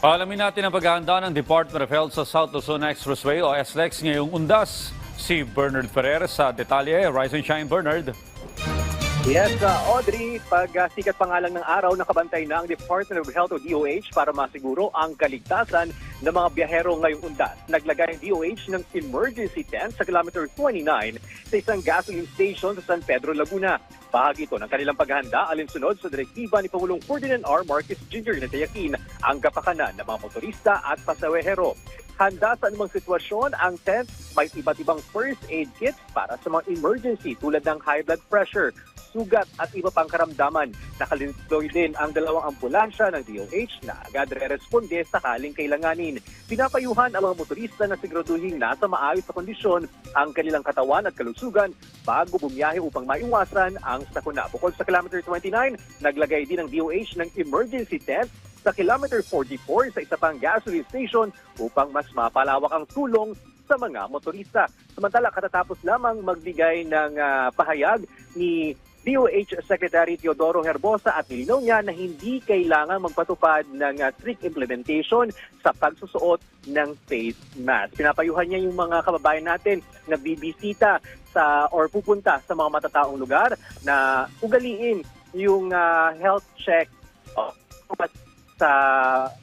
Alamin natin ang paghahanda ng Department of Health sa South Luzon Expressway o SLEX ngayong undas. Si Bernard Ferrer sa detalye. Rise and shine, Bernard. Yes, uh, Audrey, pag uh, sikat pangalang ng araw, nakabantay na ang Department of Health o DOH para masiguro ang kaligtasan ng mga biyahero ngayong undas. Naglagay ang DOH ng emergency tent sa kilometer 29 sa isang gasoline station sa San Pedro, Laguna. Bahagi ito ng kanilang paghahanda alinsunod sa direktiba ni Pangulong Ferdinand R. Marcos Jr. na tiyakin ang kapakanan ng mga motorista at pasawehero. Handa sa anumang sitwasyon, ang tent may iba't ibang first aid kits para sa mga emergency tulad ng high blood pressure, sugat at iba pang karamdaman. Nakalintoy din ang dalawang ambulansya ng DOH na agad re-responde sakaling kailanganin. Pinapayuhan ang mga motorista na siguraduhin nasa maayos na kondisyon ang kanilang katawan at kalusugan bago bumiyahe upang maiwasan ang sakuna. Bukod sa kilometer 29, naglagay din ang DOH ng emergency tent sa kilometer 44 sa isa pang gasoline station upang mas mapalawak ang tulong sa mga motorista. Samantala, katatapos lamang magbigay ng ah, pahayag ni DOH Secretary Teodoro Herbosa at nilinaw niya na hindi kailangan magpatupad ng ah, strict implementation sa pagsusuot ng face mask. Pinapayuhan niya yung mga kababayan natin na bibisita sa or pupunta sa mga matataong lugar na ugaliin yung ah, health check oh, sa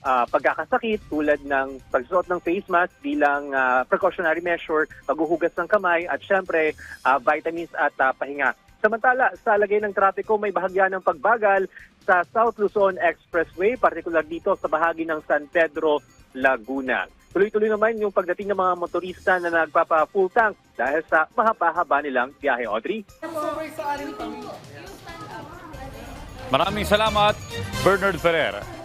ah, pagkakasakit tulad ng pagsuot ng face mask bilang ah, precautionary measure, paghuhugas ng kamay at syempre ah, vitamins at ah, pahinga. Samantala, sa lagay ng trapiko may bahagya ng pagbagal sa South Luzon Expressway, partikular dito sa bahagi ng San Pedro, Laguna. Tuloy-tuloy naman yung pagdating ng mga motorista na nagpapa-full tank dahil sa mahaba-haba nilang biyahe, Audrey. Maraming salamat, Bernard Ferrer.